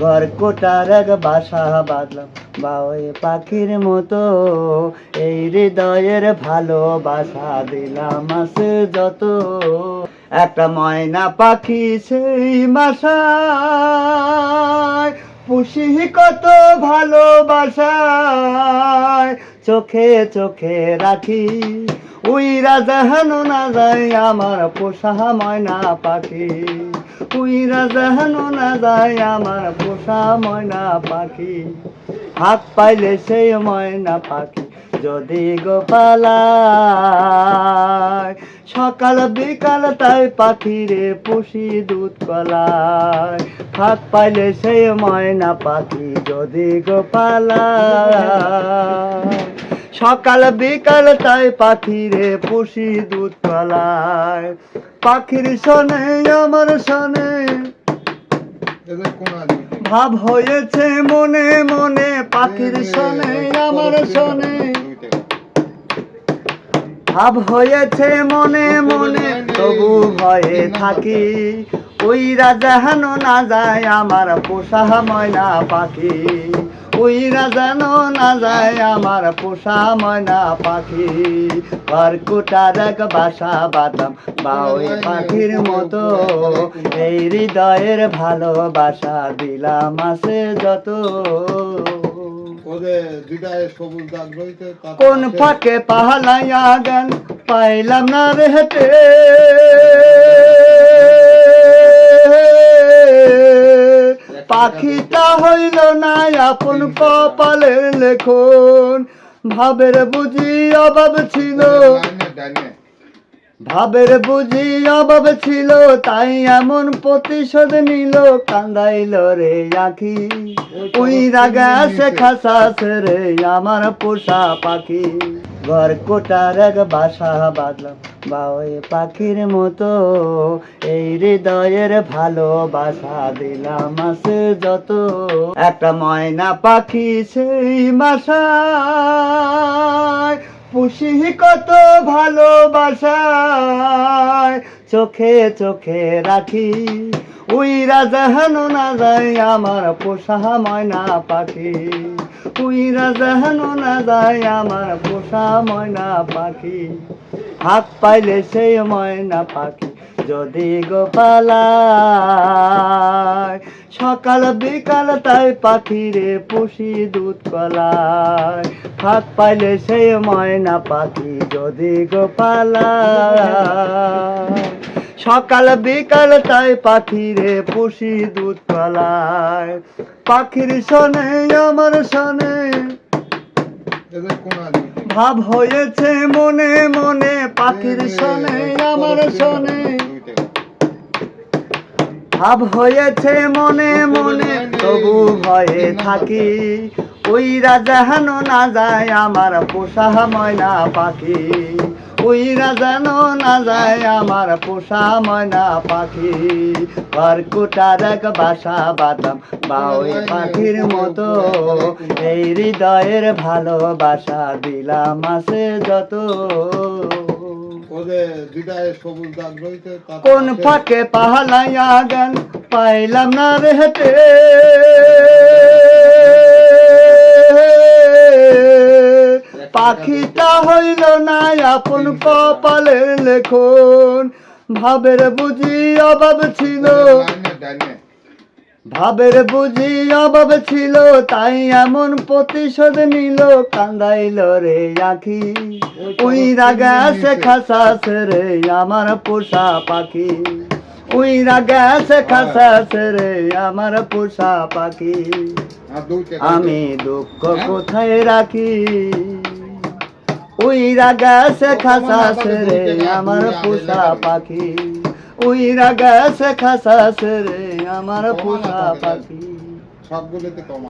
ঘর কোটার এক বাসা বাঁধলাম বাউই পাখির মতো। এই হৃদয়ের ভালোবাসা দিলাম আছে যত। একটা ময়না পাখি সেই মাসায় পুষি কত ভালোবাসায়। চোখে চোখে রাখি, উইরা জাহানো না যায় আমার পোষা ময়না পাখি। উইরা জাহানো না যায় আমার পোষা ময়না পাখি। হাত পাইলে সেই ময়না পাখি যদি গোপালায়। সকাল বিকাল তাই পাখিরে পুষি দুধ কলায়। হাত পাইলে সেই ময়না পাখি যদি গোপালায়। সকাল বিকাল তাই পাখিরে পুষি দুধ কলায় পাখির শোনে আমার আছে ভাব হয়েছে মনে মনে পাখির শোনে আমার শোনে। ভাব হয়েছে মনে মনে তবু ভয়ে থাকি। ওই রাজাহানো না যায় আমার পোষা ময়না পাখি। ওই রাজানো না যায় আমার পোষা ময়না পাখি। ঘর কোটার এক বাসা বাদাম বা ওই পাখির মতো। এই হৃদয়ের ভালোবাসা দিলাম আছে যত। কোন ফাঁকে পাহালাইয়া গান পাইলাম না রে পাখিটা হইল না আপন কপালের লেখন। ভাবের বুঝি অভাব ছিল। ভাবের বুঝি অভাব ছিল, তাই এমন প্রতিশোধ নিল, কান্দাইল রে আখি। ওই রাগা সে খাসাস রে আমার পোষা পাখি। ঘর কোটার এক বাসা বাঁধলাম বাউই পাখির মতো। এই হৃদয়ের ভালোবাসা দিলাম আছে যত। একটা ময়না পাখি সেই মাসায় পুষি কত ভালোবাসায়। চোখে চোখে রাখি উই রাজাহানো না যায় আমার পোষা ময়না পাখি। উই রাজাহানো না যায় আমার পোষা ময়না পাখি। হাত পাইলে সেই ময়না পাখি যদি গোপালায়। সকাল বিকাল তাই পাখিরে পুষি দুধ কলায়। হাত পাইলে সেই ময়না পাখি যদি গোপালায়। সকাল বিকাল তাই পাখিরে পুষি দুধ কলায় পাখির শোনে, আমার শোনে। ভাব হয়েছে মনে মনে, পাখির শোনে, আমার শোনে। ভাব হয়েছে মনে মনে, তবু ভয়ে থাকি। ওই রাজাহানো না যায়, আমার পোষা ময়না পাখি। ওই রাজানো না যায় আমার পোষা ময়না পাখি। ঘর কোটার এক বাসা বাদাম বা ওই পাখির মতো। এই হৃদয়ের ভালোবাসা দিলাম আছে যত। কোন ফাঁকে পাহালাইয়া গান পাইলাম না রে হেঁটে। পাখিটা হইল না আপন কপালের লেখন। ভাবের বুঝি অভাব ছিল। ভাবের বুঝি অভাব ছিল তাই এমন প্রতিশোধ নিল কান্দাইল রে আখি। ওই রাগা সে খাসাস রে আমার পোষা পাখি। ওই রাগা সে খাসাস রে আমার পোষা পাখি। আমি দুঃখ কোথায় রাখি? ওই রাগা সে খাসাস রে, আমার পোষা পাখি। ওই রাগা সে খাসাস রে, আমার পোষা পাখি। সবগুলোতে কম।